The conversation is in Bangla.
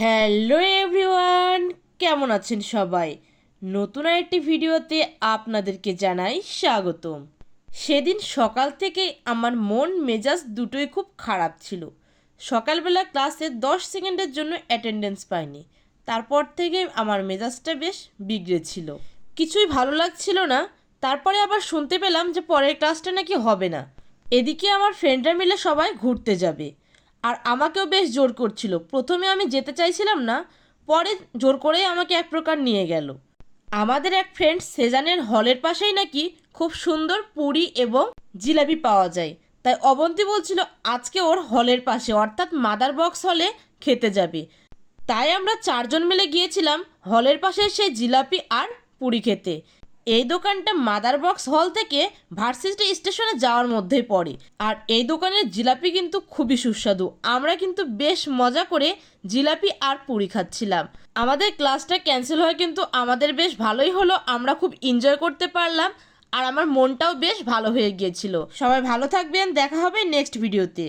হ্যালো এভরিওয়ান, কেমন আছেন সবাই? নতুন একটি ভিডিওতে আপনাদেরকে জানাই স্বাগতম। সেদিন সকাল থেকে আমার মন মেজাজ দুটোই খুব খারাপ ছিল। সকালবেলা ক্লাসে দশ সেকেন্ডের জন্য অ্যাটেন্ডেন্স পাইনি। তারপর থেকে আমার মেজাজটা বেশ বিগড়েছিল কিছুই ভালো লাগছিল না। তারপরে আবার শুনতে পেলাম যে পরের ক্লাসটা নাকি হবে না। এদিকে আমার ফ্রেন্ডরা মিলে সবাই ঘুরতে যাবে। আর আমাকেও বেশ জোর করছিল। প্রথমে আমি যেতে চাইছিলাম না, পরে জোর করেই আমাকে এক প্রকার নিয়ে গেল। আমাদের এক ফ্রেন্ড সেজানের হলের পাশেই নাকি খুব সুন্দর পুরি এবং জিলাপি পাওয়া যায়। তাই অবন্তী বলছিল, আজকে ওর হলের পাশে, অর্থাৎ মাদার বক্স হলে খেতে যাবে। তাই আমরা চারজন মিলে গিয়েছিলাম হলের পাশে সেই জিলাপি আর পুরি খেতে। এই দোকানটা মাদার বক্স হল থেকে ভার্সিটি স্টেশনে যাওয়ার মধ্যেই পড়ে। আর এই দোকানের জিলাপি কিন্তু খুবই সুস্বাদু। আমরা কিন্তু বেশ মজা করে জিলাপি আর পুরি খাচ্ছিলাম। আমাদের ক্লাসটা ক্যান্সেল হয় কিন্তু আমাদের বেশ ভালোই হলো। আমরা খুব এনজয় করতে পারলাম আর আমার মনটাও বেশ ভালো হয়ে গিয়েছিল। সবাই ভালো থাকবেন। দেখা হবে নেক্সট ভিডিওতে।